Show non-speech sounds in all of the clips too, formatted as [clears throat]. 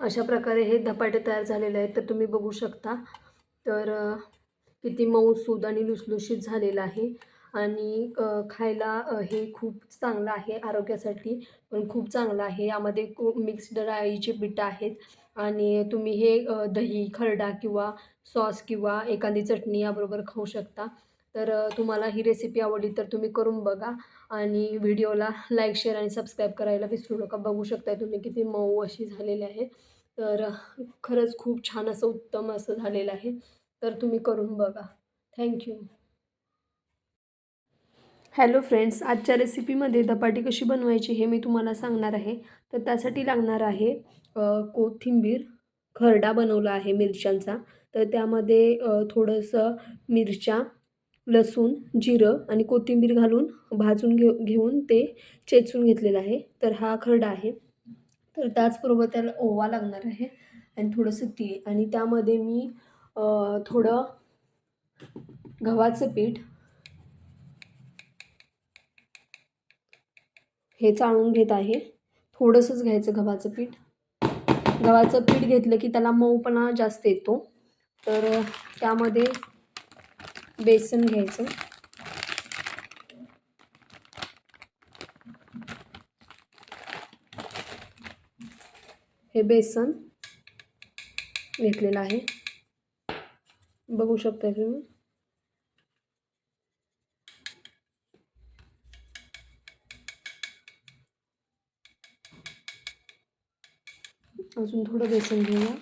अशा प्रकारे हे धपाटे तयार झालेले आहेत. तर तुम्ही बघू शकता. तर किती किती मऊसूद आणि लुसलुशीत झालेलं आहे. आणि खायला हे खूप चांगलं आहे आरोग्यासाठी पण खूप चांगलं आहे. यामध्ये मिक्स्ड डाळीचे पिठं आहेत. आणि तुम्ही हे दही खरडा किंवा सॉस किंवा एखादी चटणी याबरोबर खाऊ शकता. तर तुम्हाला ही रेसिपी आवडली तर तुम्ही करून बघा. आणि व्हिडिओला लाईक शेअर आणि सबस्क्राईब करायला विसरू नका. बघू शकताय तुम्ही किती मऊ अशी झालेली आहे. तर खरंच खूप छान असं उत्तम असं झालेलं आहे. तर तुम्ही करून बघा. थँक्यू हॅलो फ्रेंड्स आजच्या रेसिपीमध्ये धपाटी कशी बनवायची हे मी तुम्हाला सांगणार आहे. तर त्यासाठी लागणार आहे कोथिंबीर खरडा बनवला आहे मिरच्यांचा. तर त्यामध्ये थोडंसं मिरच्या लसूण जिरं आणि कोथिंबीर घालून भाजून घेऊ घेऊन ते चेचून घेतलेलं आहे. तर हा खरडा आहे. तर त्याचबरोबर त्याला ओवा लागणार आहे आणि थोडंसं तीळ. आणि त्यामध्ये मी थोडं गव्हाचं पीठ हे चाळून घेत आहे. थोडंसंच घ्यायचं गव्हाचं पीठ. गव्हाचं पीठ घेतलं की त्याला मऊपणा जास्त येतो. तर त्यामध्ये बेसन घ्यायचं. हे बेसन घेतलेलं आहे. बघू शकता तुम्ही. अजून थोडं बेसन घेऊया.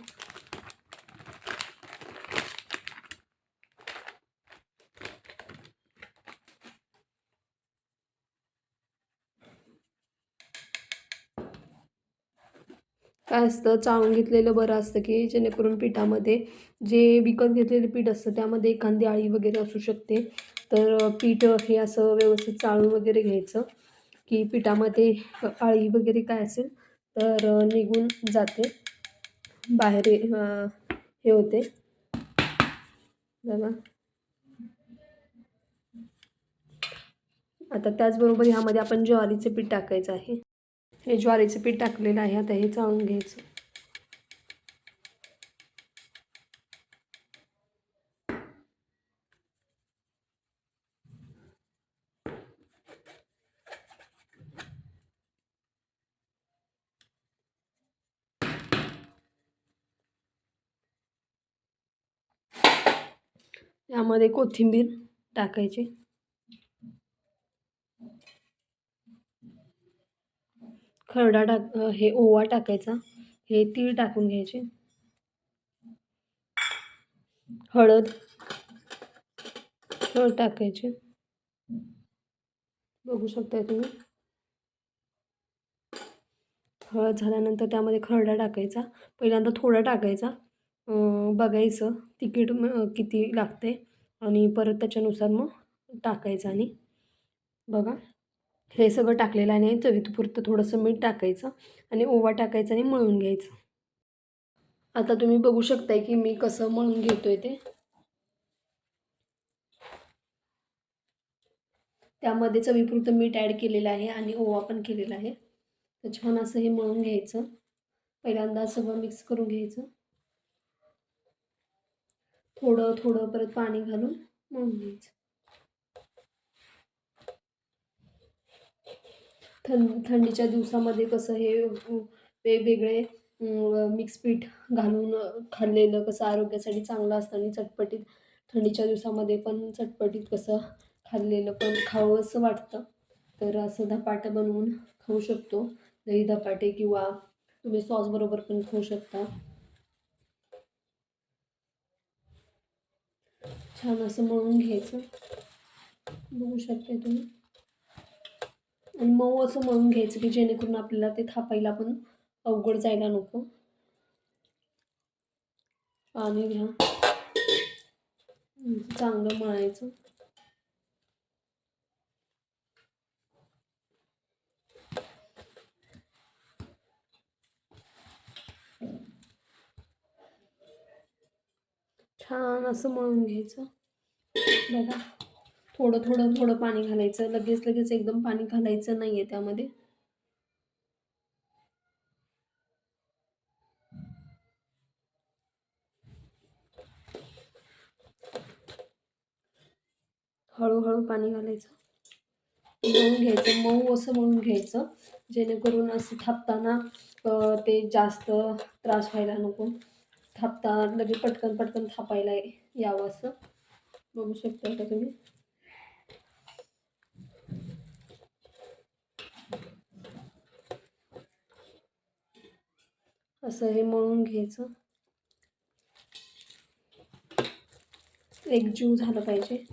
काय असतं? चाळून घेतलेलं बरं असतं की जेणेकरून पिठामध्ये जे विकत घेतलेलं पीठ असतं त्यामध्ये एखादी आळी वगैरे असू शकते. तर पीठ हे असं व्यवस्थित चाळून वगैरे घ्यायचं की पिठामध्ये आळी वगैरे काय असेल तर निघून जाते. बाहेर हे होते. बघा. आता त्याचबरोबर ह्यामध्ये आपण ज्वारीचे पीठ टाकायचं आहे. हे ज्वारीचं पीठ टाकलेलं आहे. आता हे चाळून घ्यायचं. यामध्ये कोथिंबीर टाकायची. खरडा टाक हे ओवा टाकायचा. हे तीळ टाकून घ्यायचे. हळद हळद टाकायची. बघू शकताय तुम्ही. हळद झाल्यानंतर त्यामध्ये खरडा टाकायचा. पहिल्यांदा थोडा टाकायचा. बघायचं तिकीट किती लागते आणि परत त्याच्यानुसार मग टाकायचं आणि बघा. हे सगळं टाकलेलं आहे चवीतपुरतं थोडंसं मीठ टाकायचं आणि ओवा टाकायचा आणि मळून घ्यायचं. आता तुम्ही बघू शकताय की मी कसं मळून घेतोय ते. त्यामध्ये चवीपुरतं मीठ ॲड केलेलं आहे आणि ओवा पण केलेला आहे. तर छान असं हे मळून घ्यायचं. पहिल्यांदा सगळं मिक्स करून घ्यायचं. थोडं थोडं परत पाणी घालून मळून घ्यायचं. थंड थंडीच्या दिवसामध्ये कसं हे वेगवेगळे मिक्स पीठ घालून खाल्लेलं कसं आरोग्यासाठी चांगलं असतं आणि चटपटीत थंडीच्या दिवसामध्ये पण चटपटीत कसं खाल्लेलं पण खावंसं वाटतं. तर असं धपाटं बनवून खाऊ शकतो. दही धपाटे किंवा तुम्ही सॉस बरोबर पण खाऊ शकता. छान असं मळून घ्यायचं. बघू शकते तुम्ही. आणि मऊ असं मळून घ्यायचं की जेणेकरून आपल्याला ते थापायला पण अवघड जायला नको. पाणी घ्या. चांगलं मळायचं. छान असं मळून घ्यायचं. बघा. थोडं थोडं थोडं पाणी घालायचं. लगेच लगेच एकदम पाणी घालायचं नाही आहे त्यामध्ये. हळूहळू पाणी घालायचं. मळून घ्यायचं मऊ असं म्हणून घ्यायचं जेणेकरून असं थापताना ते जास्त त्रास व्हायला नको. थापता लगेच पटकन पटकन थापायला यावं असं. बघू शकता का तुम्ही? असं हे मळून घ्यायचं. एक जीव झालं पाहिजे.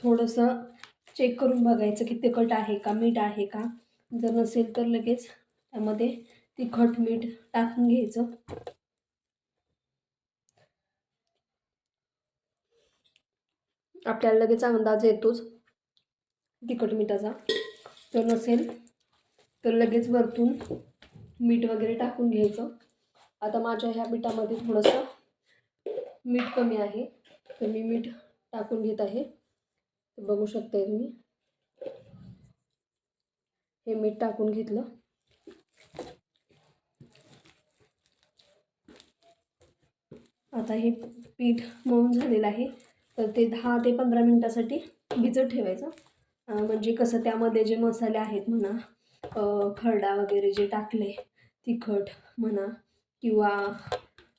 थोडंसं चेक करून बघायचं की तिखट आहे का मीठ आहे का. जर नसेल तर लगेच त्यामध्ये तिखट मीठ टाकून घ्यायचं. आपल्याला लगेच अंदाज येतोच. तिखट मिठाचा. तर नसेल तर लगेच वरतून मीठ वगैरे टाकून घ्यायचं. आता माझ्या ह्या मिठामध्ये थोडंसं मीठ कमी आहे. तर मी मीठ टाकून घेत आहे. बघू शकते तुम्ही. हे मीठ टाकून घेतलं. आता हे पीठ मऊन झालेलं आहे. तर ते दहा ते पंधरा मिनटासाठी भिजत ठेवायचं. म्हणजे कसं त्यामध्ये जे मसाले आहेत म्हणा खरडा वगैरे जे टाकले तिखट म्हणा किंवा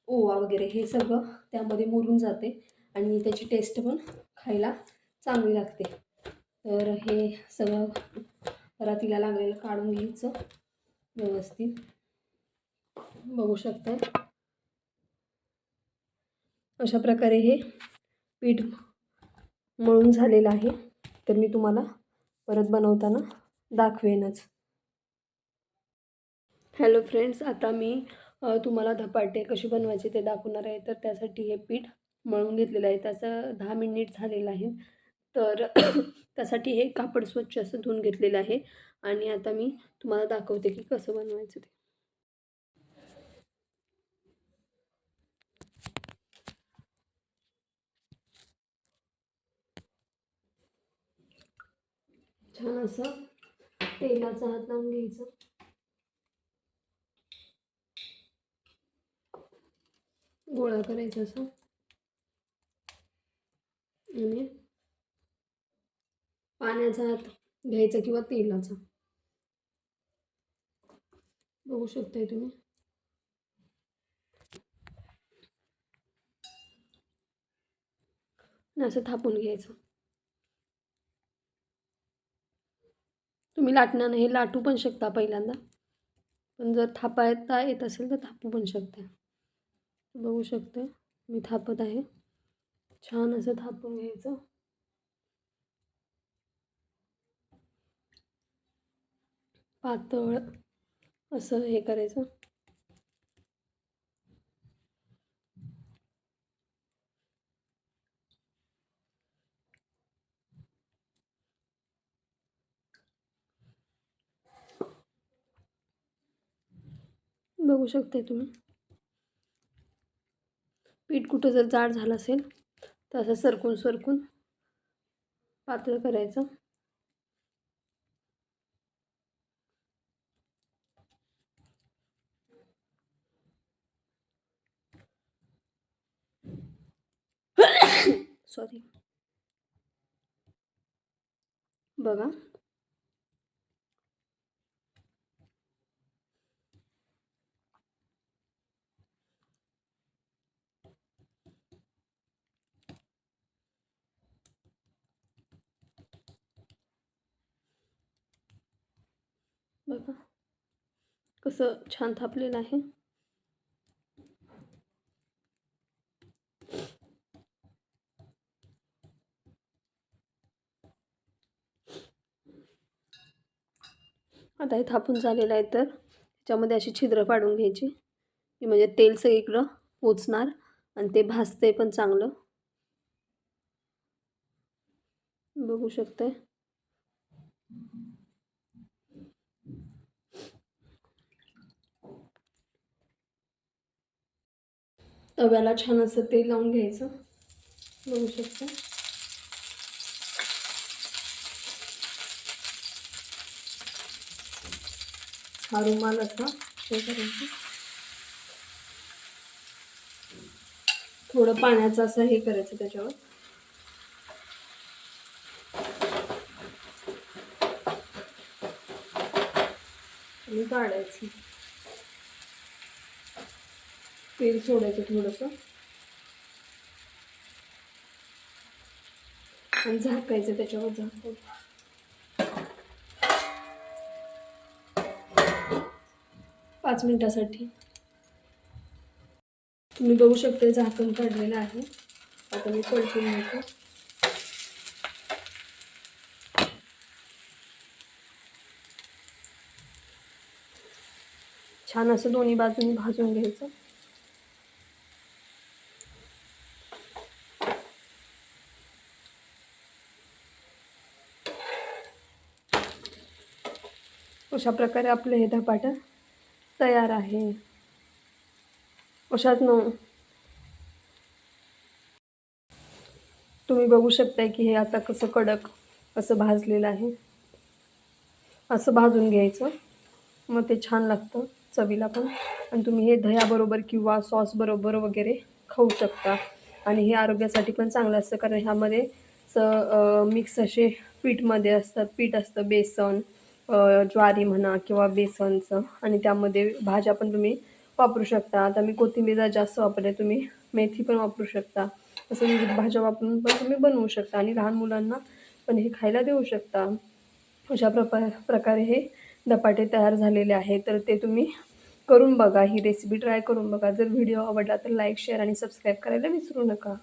ओवा वगैरे हे सगळं त्यामध्ये मुरून जाते आणि त्याची टेस्ट पण खायला चांगली लागते. तर हे सगळं रातीला लागलेलं काढून घ्यायचं व्यवस्थित. बघू शकता अशा प्रकारे हे पीठ मळून झालेलं आहे. तर मी तुम्हाला परत बनवताना दाखवेनच. हॅलो फ्रेंड्स आता मी तुम्हाला धपाटे कसे बनवायचे ते दाखवणार आहे. तर त्यासाठी हे पीठ मळून घेतलेलं आहे. त्याचं दहा मिनिट झालेलं आहे. तर [clears throat] त्यासाठी हे कापड स्वच्छ असं धुवून घेतलेलं आहे. आणि आता मी तुम्हाला दाखवते की कसं बनवायचं ते. छान असं तेलाचा हात लावून घ्यायचं. गोळा करायचा असं. आणि पाण्याचा हात घ्यायचा किंवा तेलाचा. बघू शकताय तुम्ही. असं थापून घ्यायचं. तुम्ही लाटणं हे लाटू पण शकता पहिल्यांदा. पण जर थापायता येत असेल तर थापू पण शकता. बघू शकते मी थापत आहे. छान असं थापून घ्यायचं. पातळ असं हे करायचं. बघू शकताय तुम्ही. पीठ कुठं जर जाड झालं असेल तर असं सरकून सरकून पातळ करायचं. [coughs] सॉरी बघा बघा. कसं छान थापलेलं आहे. आता हे थापून झालेलं आहे तर त्याच्यामध्ये अशी छिद्र पाडून घ्यायची. की म्हणजे तेल सगळीकडं पोचणार आणि ते भाजते पण चांगलं. बघू शकते तव्याला छान असं तेल लावून घ्यायचं. बघू शकतो. हा रुमाल असा हे करायचं. थोडं पाण्याचं असं हे करायचं त्याच्यावर. काढायची काढायचं. तेल सोडायचं थोडंसं. आणि झाकायचं त्याच्यावर झाकून. पाच मिनिटासाठी. तुम्ही बघू शकता झाकण काढलेलं आहे. आता मी पलटून घेतो छान असं दोन्ही बाजूनी भाजून घ्यायचं. अशा प्रकारे आपलं हे धपाटं तयार आहे. अशाच न तुम्ही बघू शकताय की हे आता कसं कडक असं भाजलेलं आहे. असं भाजून घ्यायचं. मग ते छान लागतं चवीला पण. आणि तुम्ही हे दह्याबरोबर किंवा सॉसबरोबर वगैरे खाऊ शकता. आणि हे आरोग्यासाठी पण चांगलं असतं. कारण ह्यामध्ये स मिक्स असे पीठमध्ये असतात. पीठ असतं बेसन ज्वारी म्हणा किंवा बेसनचं. आणि त्यामध्ये भाज्या पण तुम्ही वापरू शकता. आता मी कोथिंबीर जास्त वापरले तुम्ही मेथी पण वापरू शकता. असं विविध भाज्या वापरून पण तुम्ही बनवू शकता आणि लहान मुलांना पण हे खायला देऊ शकता. अशा प्रपा प्रकारे हे धपाटे तयार झालेले आहे तर ते तुम्ही करून बघा. ही रेसिपी ट्राय करून बघा. जर व्हिडिओ आवडला तर लाईक शेअर आणि सबस्क्राईब करायला विसरू नका.